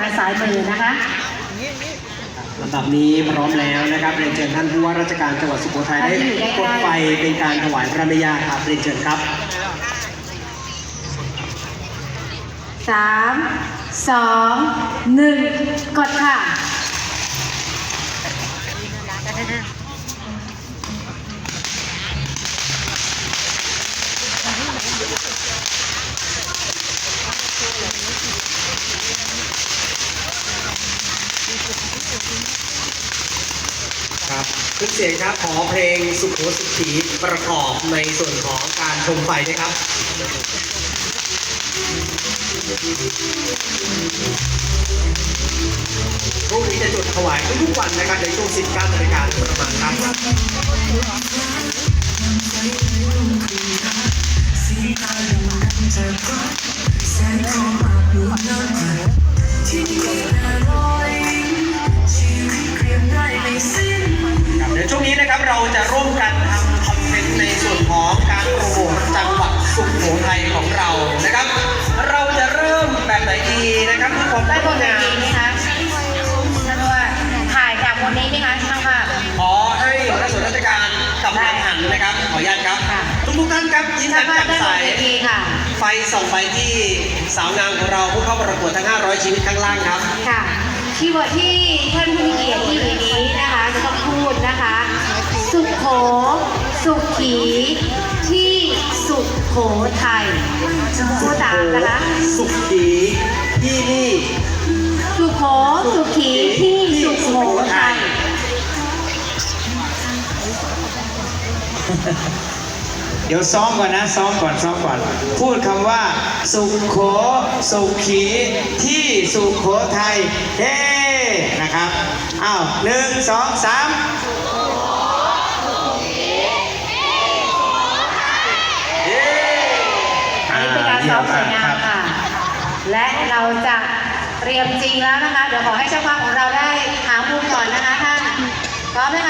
ด้านซ้ายมือนะคะลำดับนี้พร้อมแล้วนะครับเรียนเชิญท่านผู้ว่าราชการจังหวัดสุโขทัยได้กดไฟเป็นการถวายพระเมญาครับเรียนเชิญครับสามสองหนึ่งกดค่ะ ทุกเสียงครับขอเพลงสุโขสุขีประกอบในส่วนของการชมไฟด้วยครับพรุ่งนี้จะจุดถวายทุกๆวันนะครับในช่วง 19นาฬิกาประมาณครับค นี้นะครับเราจะร่วมกันทำคอนเทนต์ในส่วนของการโปรโมทจังหวัดสุโขทัยของเรานะครับ เราจะเริ่มแบบไหนดีนะครับทุกคนได้บนเวงานทีไหมคะท่านว่าถ่ายจากบนนี้ไหมคะช่างภาพขอให้หัวหน้าส่วนราชการกับทางหันนะครับ ขออนุญาตครับค่ะทุกทุกๆท่านครับยิ้มช่าแย้งมภาพแจ่มได้บใสนเวทีค่ะไฟส่องไปที่สาวงามของเราผู้เข้าประกวดทั้ง 500 ชีวิตข้างล่างครับค่ะคีย์เวิร์ดที่ท่านผู้มีเกียรติที่อยู่ในนี้นะคะจะต้องพูดนะคะ สุขโข สุขี ที่สุขโขทัยพูดตามนะคะสุขีที่นี่ สุขโข สุขีที่สุขโขทัยเดี๋ยวซ้อมก่อนนะซ้อมก่อนซ้อมก่อน พูดคำว่า สุขโข สุขีที่สุขโขทัยเฮ้นะครับอ้าวหนึ่งสองสาม เย้ อันนี้เป็นการซ้ อมสวยงามค่ะ และเราจะเตรียมจริงแล้วนะคะ เดี๋ยวขอให้ช่างภาพของเราได้หามุมก่อนนะคะท่านพร้อมไหมคะ